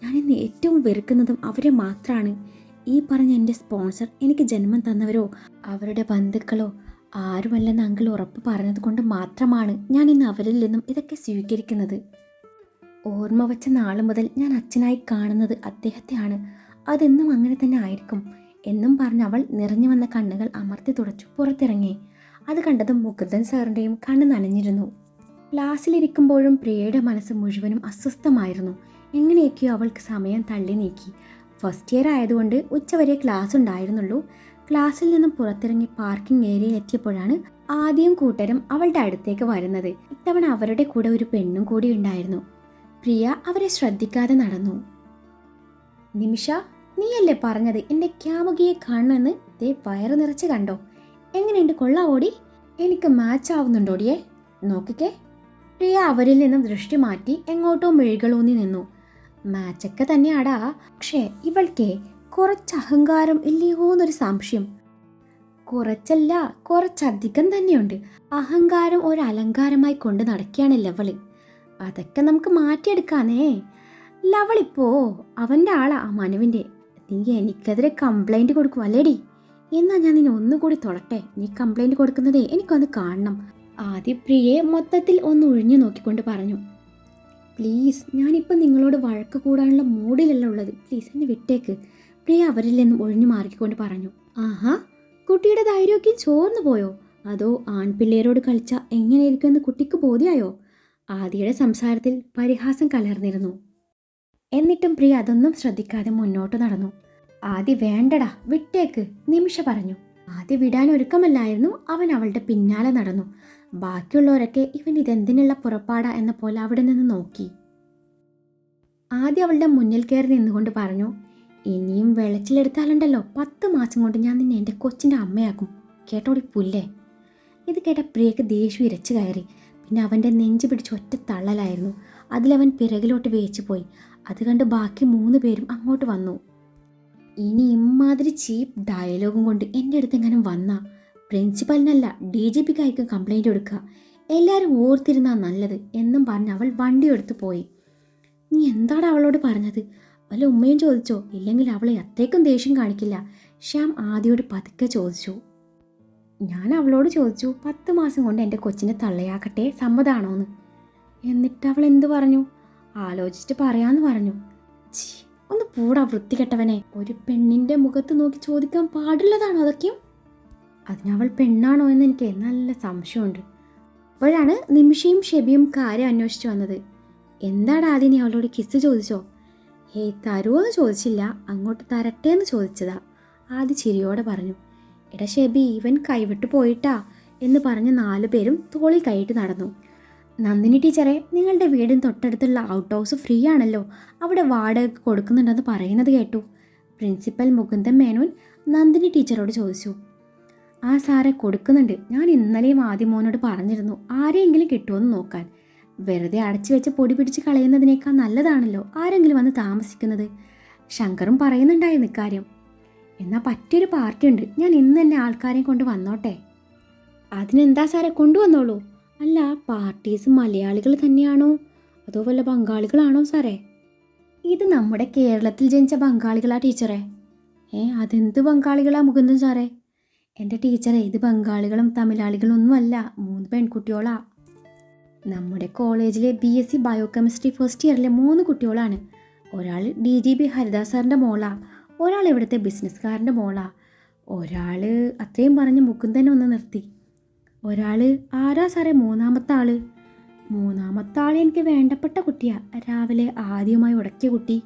ഞാനിന്ന് ഏറ്റവും വെറുക്കുന്നതും അവരെ മാത്രമാണ് ഈ പറഞ്ഞ എന്റെ സ്പോൺസർ എനിക്ക് ജന്മം തന്നവരോ അവരുടെ ബന്ധുക്കളോ ആരുമല്ലെന്ന് അങ്കിൾ ഉറപ്പ് പറഞ്ഞത് കൊണ്ട് മാത്രമാണ് ഞാൻ ഇന്ന് അവരിൽ നിന്നും ഇതൊക്കെ സ്വീകരിക്കുന്നത്. ഓർമ്മ വച്ച നാൾ മുതൽ ഞാൻ അച്ഛനായി കാണുന്നത് അദ്ദേഹത്തെയാണ്. അതെന്നും അങ്ങനെ തന്നെ ആയിരിക്കും. എന്നും പറഞ്ഞ് അവൾ നിറഞ്ഞു വന്ന കണ്ണുകൾ അമർത്തി തുടച്ചു പുറത്തിറങ്ങി. അത് കണ്ടതും മുകുന്ദൻ സാറിന്റെയും കണ്ണ് നനഞ്ഞിരുന്നു. ക്ലാസ്സിലിരിക്കുമ്പോഴും പ്രിയയുടെ മനസ്സ് മുഴുവനും അസ്വസ്ഥമായിരുന്നു. എങ്ങനെയൊക്കെയോ അവൾക്ക് സമയം തള്ളി നീക്കി. ഫസ്റ്റ് ഇയർ ആയതുകൊണ്ട് ഉച്ചവരെ ക്ലാസ് ഉണ്ടായിരുന്നുള്ളൂ ക്ലാസ്സിൽ നിന്നും പുറത്തിറങ്ങി പാർക്കിംഗ് ഏരിയയിൽ എത്തിയപ്പോഴാണ് ആദ്യം കൂട്ടരും അവളുടെ അടുത്തേക്ക് വരുന്നത്. ഇത്തവണ അവരുടെ കൂടെ ഒരു പെണ്ണും കൂടി ഉണ്ടായിരുന്നു. പ്രിയ അവരെ ശ്രദ്ധിക്കാതെ നടന്നു. നിമിഷ നീയല്ലേ പറഞ്ഞത് എന്റെ ക്യാമുകിയെ കാണുമെന്ന് ദേ വയറ് നിറച്ച് കണ്ടോ? എങ്ങനെയുണ്ട്? കൊള്ളാവോടി എനിക്ക് മാച്ച് ആവുന്നുണ്ടോടിയേ നോക്കിക്കേ. പ്രിയ അവരിൽ നിന്നും ദൃഷ്ടി മാറ്റി എങ്ങോട്ടോ മെഴുകളൂന്നി നിന്നു. മാച്ചൊക്കെ തന്നെയാടാ. പക്ഷേ ഇവൾക്കേ കുറച്ച് അഹങ്കാരം ഇല്ലയോ എന്നൊരു സംശയം. കുറച്ചല്ല കുറച്ചധികം തന്നെയുണ്ട്. അഹങ്കാരം ഒരു അലങ്കാരമായി കൊണ്ട് നടക്കുകയാണ് ലവൾ. അതൊക്കെ നമുക്ക് മാറ്റിയെടുക്കാനേ ലവളിപ്പോ അവന്റെ ആളാ ആ മനുവിന്റെ. നീ എനിക്കെതിരെ കംപ്ലൈന്റ് കൊടുക്കും അല്ലേടി? എന്നാൽ ഞാൻ നിന്നെ ഒന്നുകൂടി തൊടട്ടെ. നീ കംപ്ലൈന്റ് കൊടുക്കുന്നതേ എനിക്കൊന്ന് കാണണം. ആദ്യ പ്രിയെ മൊത്തത്തിൽ ഒന്ന് ഒഴിഞ്ഞു നോക്കിക്കൊണ്ട് പറഞ്ഞു. പ്ലീസ് ഞാനിപ്പോൾ നിങ്ങളോട് വഴക്ക് കൂടാനുള്ള മൂഡിലല്ല ഉള്ളത്. പ്ലീസ് എന്നെ വിട്ടേക്ക്. പ്രിയ അവരിൽ നിന്നും ഒഴിഞ്ഞു മാറിക്കൊണ്ട് പറഞ്ഞു ആഹാ കുട്ടിയുടെ ധൈര്യമൊക്കെ ചോർന്നു പോയോ? അതോ ആൺപിള്ളേരോട് കളിച്ച എങ്ങനെയിരിക്കുമെന്ന് കുട്ടിക്ക് ബോധ്യായോ? ആദിയുടെ സംസാരത്തിൽ പരിഹാസം കലർന്നിരുന്നു. എന്നിട്ടും പ്രിയ അതൊന്നും ശ്രദ്ധിക്കാതെ മുന്നോട്ട് നടന്നു. ആദി വേണ്ടടാ വിട്ടേക്ക് നിമിഷ പറഞ്ഞു. ആദ്യ വിടാൻ ഒരുക്കമല്ലായിരുന്നു അവൻ അവളുടെ പിന്നാലെ നടന്നു. ബാക്കിയുള്ളവരൊക്കെ ഇവൻ ഇതെന്തിനുള്ള പുറപ്പാടാ എന്ന പോലെ അവിടെ നിന്ന് നോക്കി. ആദ്യം അവളുടെ മുന്നിൽ കയറി നിന്നുകൊണ്ട് പറഞ്ഞു ഇനിയും വെളച്ചിലെടുത്താലുണ്ടല്ലോ പത്ത് മാസം കൊണ്ട് ഞാൻ നിന്നെ എന്റെ കൊച്ചിന്റെ അമ്മയാക്കും. കേട്ടോടി പുല്ലേ? ഇത് കേട്ട പ്രിയക്ക് ദേഷ്യം ഇരച്ചു കയറി. പിന്നെ അവന്റെ നെഞ്ചു പിടിച്ച് ഒറ്റ തള്ളലായിരുന്നു. അതിലവൻ പിറകിലോട്ട് വേച്ചു പോയി. അത് കണ്ട് ബാക്കി മൂന്ന് പേരും അങ്ങോട്ട് വന്നു. ഇനി ഇമാതിരി ചീപ്പ് ഡയലോഗും കൊണ്ട് എന്റെ അടുത്ത് എങ്ങനെ വന്നാ? പ്രിൻസിപ്പലിനല്ല ഡി ജി പിക്കായിരിക്കും കംപ്ലൈന്റ് കൊടുക്കുക എല്ലാവരും ഓർത്തിരുന്നാ നല്ലത് എന്നും പറഞ്ഞ് അവൾ വണ്ടി എടുത്ത് പോയി. നീ എന്താണ് അവളോട് പറഞ്ഞത്? വല്ല ഉമ്മയും ചോദിച്ചോ ഇല്ലെങ്കിൽ അവളെ അത്രയ്ക്കും ദേഷ്യം കാണിക്കില്ല. ശ്യാം ആദ്യോട് പതുക്കെ ചോദിച്ചു. ഞാൻ അവളോട് ചോദിച്ചു പത്ത് മാസം കൊണ്ട് എന്റെ കൊച്ചിനെ തള്ളയാക്കട്ടെ സമ്മതാണോന്ന്? എന്നിട്ട് അവൾ എന്ത് പറഞ്ഞു? ആലോചിച്ചിട്ട് പറയാന്ന് പറഞ്ഞു. ഒന്ന് പൂടാ വൃത്തികെട്ടവനെ. ഒരു പെണ്ണിന്റെ മുഖത്ത് നോക്കി ചോദിക്കാൻ പാടുള്ളതാണോ അതൊക്കെയും അതിനവൾ പെണ്ണാണോ എന്ന് എനിക്ക് നല്ല സംശയമുണ്ട്. അപ്പോഴാണ് നിമിഷയും ഷെബിയും കാര്യം അന്വേഷിച്ചു വന്നത്. എന്താണ് ആദ്യം നീ അവളോട് കിസ് ചോദിച്ചോ? ഹേ തരുമോ എന്ന് ചോദിച്ചില്ല. അങ്ങോട്ട് തരട്ടെ എന്ന് ചോദിച്ചതാ. ആദ്യ ചിരിയോടെ പറഞ്ഞു എടാ ഷെബി ഇവൻ കൈവിട്ട് പോയിട്ടാ എന്ന് പറഞ്ഞ് നാലു പേരും തോളിൽ കൈയിട്ട് നടന്നു. നന്ദിനി ടീച്ചറെ നിങ്ങളുടെ വീടിന് തൊട്ടടുത്തുള്ള ഔട്ട് ഹൗസ് ഫ്രീ ആണല്ലോ. അവിടെ വാടക കൊടുക്കുന്നുണ്ടെന്ന് പറയുന്നത് കേട്ടു. പ്രിൻസിപ്പൽ മുകുന്ദൻ മേനോൻ നന്ദിനി ടീച്ചറോട് ചോദിച്ചു ആ സാറെ കൊടുക്കുന്നുണ്ട്. ഞാൻ ഇന്നലെയും ആദ്യമോനോട് പറഞ്ഞിരുന്നു. ആരെയെങ്കിലും കിട്ടുമെന്ന് നോക്കാൻ. വെറുതെ അടച്ചു വെച്ച പൊടി പിടിച്ച് കളയുന്നതിനേക്കാൾ നല്ലതാണല്ലോ ആരെങ്കിലും വന്ന് താമസിക്കുന്നത്. ശങ്കറും പറയുന്നുണ്ടായിരുന്നു ഇക്കാര്യം. എന്നാൽ പറ്റിയൊരു പാർട്ടി ഉണ്ട്. ഞാൻ ഇന്ന് തന്നെ ആൾക്കാരെ കൊണ്ട് വന്നോട്ടെ. അതിനെന്താ സാറെ കൊണ്ടുവന്നോളൂ? അല്ല പാർട്ടീസ് മലയാളികൾ തന്നെയാണോ? അതോ വല്ല ബംഗാളികളാണോ സാറേ? ഇത് നമ്മുടെ കേരളത്തിൽ ജനിച്ച ബംഗാളികളാ ടീച്ചറെ. ഏ അതെന്ത് ബംഗാളികളാ മുകുന്ദൻ സാറേ? എന്റെ ടീച്ചറെ ഇത് ബംഗാളികളും തമിഴാളികളും ഒന്നുമല്ല മൂന്ന് പെൺകുട്ടിയോളാ നമ്മുടെ കോളേജിലെ B S C biochemistry first ഇയറിലെ മൂന്ന് കുട്ടികളാണ്. ഒരാൾ ഡി ജി ബി ഹരിദാസ് സാറിന്റെ മോളാ. ഒരാൾ ഇവിടുത്തെ ബിസിനസ്സുകാരന്റെ മോളാ. ഒരാൾ അത്രയും പറഞ്ഞ് മുകുന്ദനെ ഒന്ന് നിർത്തി. ഒരാൾ ആരാ സാറേ മൂന്നാമത്തെ ആൾ മൂന്നാമത്തെ ആൾ എനിക്ക് വേണ്ടപ്പെട്ട കുട്ടിയാ. രാവിലെ ആദ്യമായി ഉടക്കിയ കുട്ടി.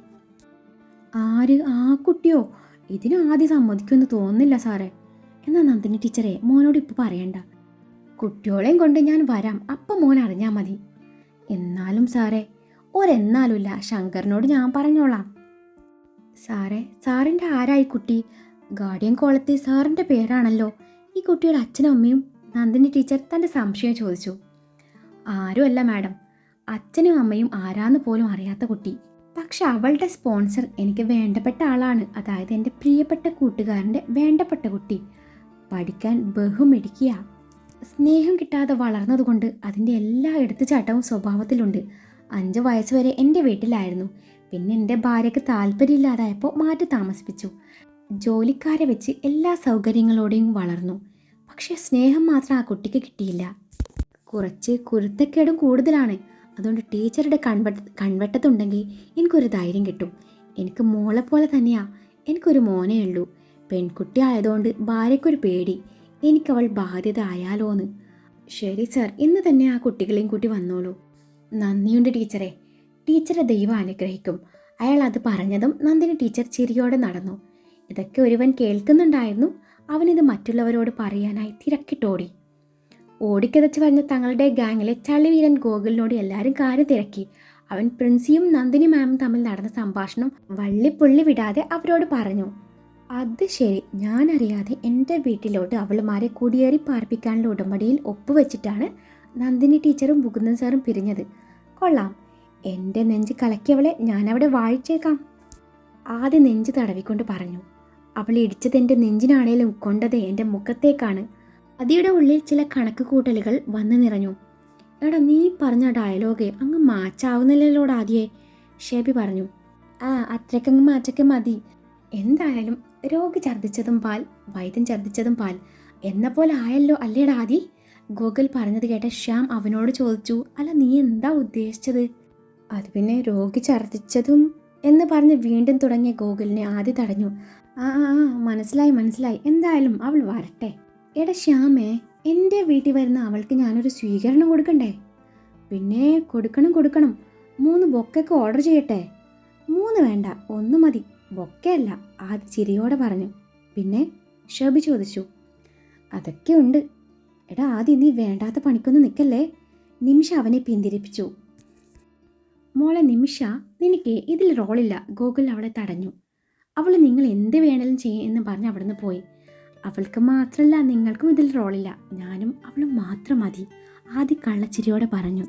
ആര്? ആ കുട്ടിയോ? ഇതിനും ആദ്യം സമ്മതിക്കുമെന്ന് തോന്നുന്നില്ല സാറേ. എന്നാൽ നന്ദിനി ടീച്ചറെ മോനോട് ഇപ്പോൾ പറയണ്ട. കുട്ടിയോളെയും കൊണ്ട് ഞാൻ വരാം. അപ്പം മോൻ അറിഞ്ഞാൽ മതി. എന്നാലും സാറേ ഒരെന്നാലുമില്ല. ശങ്കറിനോട് ഞാൻ പറഞ്ഞോളാം. സാറേ സാറിന്റെ ആരായി കുട്ടി? ഗാർഡിയൻ കോളത്തിൽ സാറിന്റെ പേരാണല്ലോ. ഈ കുട്ടിയുടെ അച്ഛനും അമ്മയും നന്ദിനി ടീച്ചർ തന്റെ സംശയം ചോദിച്ചു. ആരുമല്ല മാഡം. അച്ഛനും അമ്മയും ആരാന്ന് പോലും അറിയാത്ത കുട്ടി. പക്ഷെ അവളുടെ സ്പോൺസർ എനിക്ക് വേണ്ടപ്പെട്ട ആളാണ്. അതായത് എന്റെ പ്രിയപ്പെട്ട കൂട്ടുകാരന്റെ വേണ്ടപ്പെട്ട കുട്ടി. പഠിക്കാൻ ബഹുമിടിക്കുക സ്നേഹം കിട്ടാതെ വളർന്നതുകൊണ്ട് അതിന്റെ എല്ലാ എടുത്തുചാട്ടവും സ്വഭാവത്തിലുണ്ട്. അഞ്ച് വയസ്സ് വരെ എന്റെ വീട്ടിലായിരുന്നു. പിന്നെ എന്റെ ഭാര്യയ്ക്ക് താല്പര്യമില്ലാതായപ്പോൾ മാറ്റി താമസിപ്പിച്ചു. ജോലിക്കാരെ വെച്ച് എല്ലാ സൗകര്യങ്ങളോടെയും വളർന്നു. പക്ഷേ സ്നേഹം മാത്രം ആ കുട്ടിക്ക് കിട്ടിയില്ല. കുറച്ച് കുരുത്തക്കേടും കൂടുതലാണ്. അതുകൊണ്ട് ടീച്ചറുടെ കൺവെട്ട കൺവെട്ടത്തുണ്ടെങ്കിൽ എനിക്കൊരു ധൈര്യം കിട്ടും. എനിക്ക് മോളെ പോലെ തന്നെയാ. എനിക്കൊരു മോനേ ഉള്ളൂ. പെൺകുട്ടി ആയതുകൊണ്ട് ഭാര്യയ്ക്കൊരു പേടി. എനിക്കവൾ ബാധ്യത ആയാലോന്ന് ശരി സർ ഇന്ന് തന്നെ ആ കുട്ടികളെയും കൂട്ടി വന്നോളൂ. നന്ദിയുണ്ട് ടീച്ചറെ. ടീച്ചറെ ദൈവം അനുഗ്രഹിക്കും. അയാൾ അത് പറഞ്ഞതും നന്ദിനി ടീച്ചർ ചിരിയോടെ നടന്നു. ഇതൊക്കെ ഒരുവൻ കേൾക്കുന്നുണ്ടായിരുന്നു. അവനിത് മറ്റുള്ളവരോട് പറയാനായി തിരക്കിട്ടോടി. ഓടിക്കതച്ച് പറഞ്ഞ തങ്ങളുടെ ഗാങ്ങിലെ ചളിവീരൻ ഗോകുലിനോട് എല്ലാവരും കാര്യം തിരക്കി. അവൻ പ്രിൻസിയും നന്ദിനി മാമും തമ്മിൽ നടന്ന സംഭാഷണം വള്ളിപ്പുള്ളി വിടാതെ അവരോട് പറഞ്ഞു. അത് ശരി. ഞാനറിയാതെ എന്റെ വീട്ടിലോട്ട് അവളുമാരെ കുടിയേറി പാർപ്പിക്കാനുള്ള ഉടമ്പടിയിൽ ഒപ്പുവെച്ചിട്ടാണ് നന്ദിനി ടീച്ചറും മുകുന്ദൻ സാറും പിരിഞ്ഞത്. കൊള്ളാം. എന്റെ നെഞ്ച് കലക്കിയവളെ ഞാനവിടെ വാഴിച്ചേക്കാം. ആദ്യം നെഞ്ച് തടവിക്കൊണ്ട് പറഞ്ഞു. അവൾ ഇടിച്ചത് എന്റെ നെഞ്ചിനാണേലും കൊണ്ടത് എന്റെ മുഖത്തേക്കാണ്. അതിയുടെ ഉള്ളിൽ ചില കണക്ക് കൂട്ടലുകൾ വന്നു നിറഞ്ഞു. എടാ നീ പറഞ്ഞ ഡയലോഗേ അങ്ങ് മാച്ചാവുന്നില്ലല്ലോടാദ്യേ ഷേബി പറഞ്ഞു. ആ അത്രയ്ക്കങ്ങ് മാറ്റൊക്കെ മതി. എന്തായാലും രോഗി ഛർദ്ദിച്ചതും പാൽ വൈദ്യൻ ഛർദ്ദിച്ചതും പാൽ. എന്ന പോലെ ആയല്ലോ അല്ലേടാ ആദി? ഗോകുൽ പറഞ്ഞത് കേട്ട ശ്യാം അവനോട് ചോദിച്ചു അല്ല നീ എന്താ ഉദ്ദേശിച്ചത്? അത് പിന്നെ രോഗി ഛർദ്ദിച്ചതും എന്ന് പറഞ്ഞ് വീണ്ടും തുടങ്ങിയ ഗോകുലിനെ ആദ്യ തടഞ്ഞു. ആ ആ മനസ്സിലായി മനസ്സിലായി. എന്തായാലും അവൾ വരട്ടെ. എടാ ശ്യാമേ എന്റെ വീട്ടിൽ വരുന്ന അവൾക്ക് ഞാനൊരു സ്വീകരണം കൊടുക്കണ്ടേ? പിന്നെ കൊടുക്കണം കൊടുക്കണം. മൂന്ന് ബൊക്കൊക്കെ ഓർഡർ ചെയ്യട്ടെ? മൂന്ന് വേണ്ട ഒന്ന് മതി. ബൊക്കയല്ല ആദ്യ ചിരിയോടെ പറഞ്ഞു. പിന്നെ ഷബി ചോദിച്ചു അതൊക്കെ ഉണ്ട്. എടാ ആദ്യം നീ വേണ്ടാത്ത പണിക്കൊന്നും നിൽക്കല്ലേ നിമിഷ അവനെ പിന്തിരിപ്പിച്ചു. മോളെ നിമിഷ നിനക്ക് ഇതിൽ റോളില്ല. ഗോകുൽ അവളെ തടഞ്ഞു. അവൾ നിങ്ങൾ എന്ത് വേണേലും ചെയ്യും എന്ന് പറഞ്ഞ് അവിടുന്ന് പോയി. അവൾക്ക് മാത്രമല്ല നിങ്ങൾക്കും ഇതിൽ റോളില്ല. ഞാനും അവളും മാത്രം മതി ആദ്യ കള്ളച്ചിരിയോടെ പറഞ്ഞു.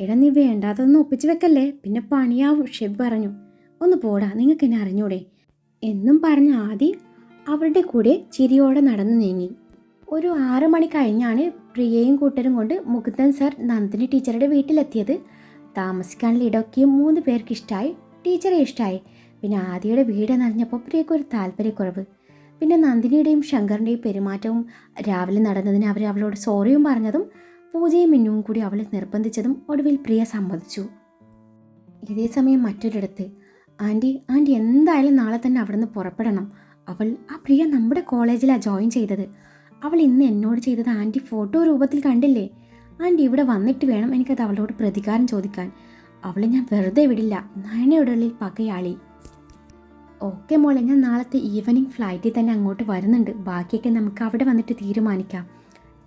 എടാ നീ വേണ്ടാതൊന്നും ഒപ്പിച്ച് വെക്കല്ലേ? പിന്നെ പണിയാവും ഷെബ് പറഞ്ഞു. ഒന്ന് പോടാ നിങ്ങൾക്ക് എന്നെ അറിഞ്ഞൂടെ? എന്നും പറഞ്ഞ ആദി അവരുടെ കൂടെ ചിരിയോടെ നടന്നു നീങ്ങി. ഒരു ആറ് മണി കഴിഞ്ഞാണ് പ്രിയയും കൂട്ടരും കൊണ്ട് മുകുന്ദൻ സർ നന്ദിനി ടീച്ചറുടെ വീട്ടിലെത്തിയത്. താമസിക്കാനുള്ള ഇടമൊക്കെയും മൂന്ന് പേർക്ക് ഇഷ്ടമായി ടീച്ചറെ ഇഷ്ടമായി പിന്നെ ആദിയുടെ വീട് നിറഞ്ഞപ്പോൾ പ്രിയക്ക് ഒരു താല്പര്യക്കുറവ്. പിന്നെ നന്ദിനിയുടെയും ശങ്കറിന്റെയും പെരുമാറ്റവും രാവിലെ നടന്നതിന് അവർ അവളോട് സോറിയും പറഞ്ഞതും പൂജയും മിന്നുവും കൂടി അവളെ നിർബന്ധിച്ചതും ഒടുവിൽ പ്രിയ സമ്മതിച്ചു. ഇതേ സമയം മറ്റൊരിടത്ത് ആന്റി ആന്റി എന്തായാലും നാളെ തന്നെ അവിടുന്ന് പുറപ്പെടണം. അവൾ ആ പ്രിയ നമ്മുടെ കോളേജിലാണ് ജോയിൻ ചെയ്തത്. അവൾ ഇന്ന് എന്നോട് ചെയ്തത് ആന്റി ഫോട്ടോ രൂപത്തിൽ കണ്ടില്ലേ? ആന്റി ഇവിടെ വന്നിട്ട് വേണം എനിക്കത് അവളോട് പ്രതികാരം ചോദിക്കാൻ. അവളെ ഞാൻ വെറുതെ വിടില്ല. നയനയുടെ ഉള്ളിൽ പകയാളി. ഓക്കെ മോളെ ഞാൻ നാളത്തെ ഈവനിങ് ഫ്ലൈറ്റിൽ തന്നെ അങ്ങോട്ട് വരുന്നുണ്ട്. ബാക്കിയൊക്കെ നമുക്ക് അവിടെ വന്നിട്ട് തീരുമാനിക്കാം.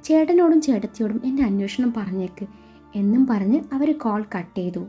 ചേട്ടനോടും ചേട്ടത്തിയോടും എന്റെ അന്വേഷണം പറഞ്ഞേക്ക്. എന്നും പറഞ്ഞ് അവർ കോൾ കട്ട് ചെയ്തു.